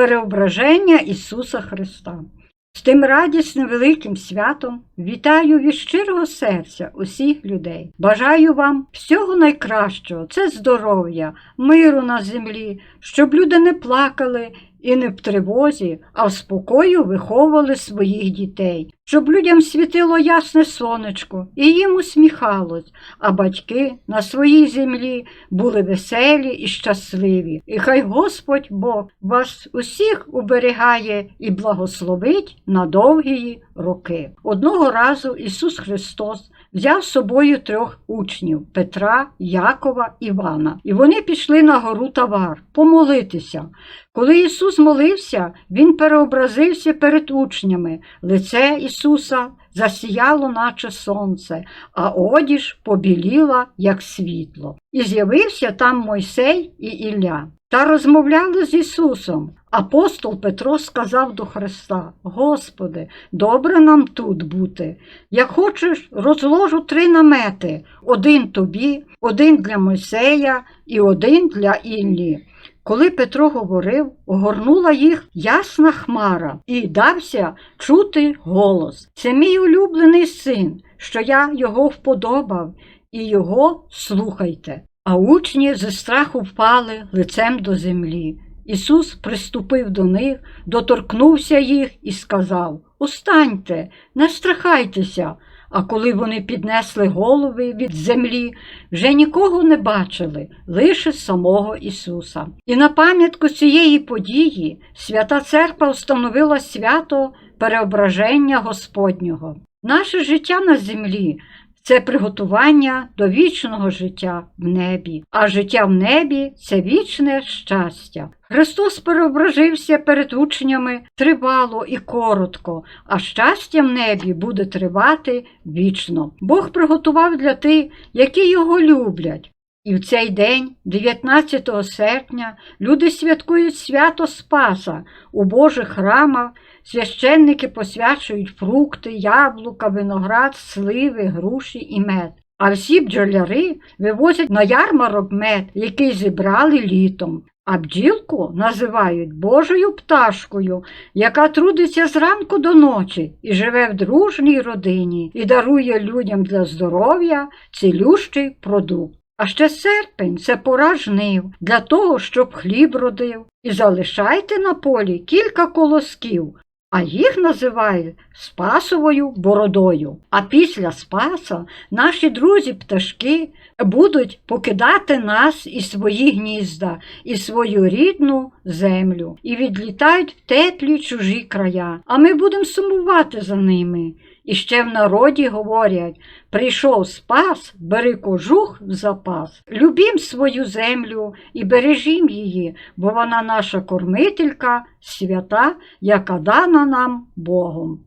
переображення Ісуса Христа. З тим радісним великим святом вітаю від щирого серця усіх людей. Бажаю вам всього найкращого, це здоров'я, миру на землі, щоб люди не плакали і не в тривозі, а в спокою виховували своїх дітей, щоб людям світило ясне сонечко і їм усміхалось, а батьки на своїй землі були веселі і щасливі. І хай Господь Бог вас усіх уберігає і благословить на довгі роки. Одного разу Ісус Христос взяв з собою трьох учнів Петра, Якова, Івана, і вони пішли на гору Тавар помолитися. Коли Ісус молився, Він переобразився перед учнями. Лице Ісуса засіяло, наче сонце, а одіж побіліла, як світло. І з'явився там Мойсей і Ілля. Та розмовляли з Ісусом. Апостол Петро сказав до Христа: Господи, добре нам тут бути. Як хочеш, розложу три намети: один тобі, один для Мойсея і один для Іллі. Коли Петро говорив, огорнула їх ясна хмара, і дався чути голос. Це мій улюблений син, що я його вподобав, і його слухайте. А учні зі страху впали лицем до землі. Ісус приступив до них, доторкнувся їх і сказав: Устаньте, не страхайтеся. А коли вони піднесли голови від землі, вже нікого не бачили, лише самого Ісуса. І на пам'ятку цієї події свята Церква встановила свято переображення Господнього. Наше життя на землі це приготування до вічного життя в небі, а життя в небі це вічне щастя. Христос переображився перед учнями тривало і коротко, а щастя в небі буде тривати вічно. Бог приготував для тих, які його люблять. І в цей день, 19 серпня, люди святкують свято Спаса у Божих храмах. Священники посвячують фрукти, яблука, виноград, сливи, груші і мед. А всі бджоляри вивозять на ярмарок мед, який зібрали літом. А бджілку називають Божою пташкою, яка трудиться зранку до ночі і живе в дружній родині і дарує людям для здоров'я цілющий продукт. А ще серпень це пора жнив для того, щоб хліб родив. І залишайте на полі кілька колосків, а їх називають спасовою бородою. А після спаса наші друзі-пташки будуть покидати нас і свої гнізда, і свою рідну землю, і відлітають в теплі чужі края. А ми будемо сумувати за ними. І ще в народі говорять прийшов спас, бери кожух в запас. Любім свою землю і бережім її, бо вона наша кормителька, свята, яка дана нам Богом.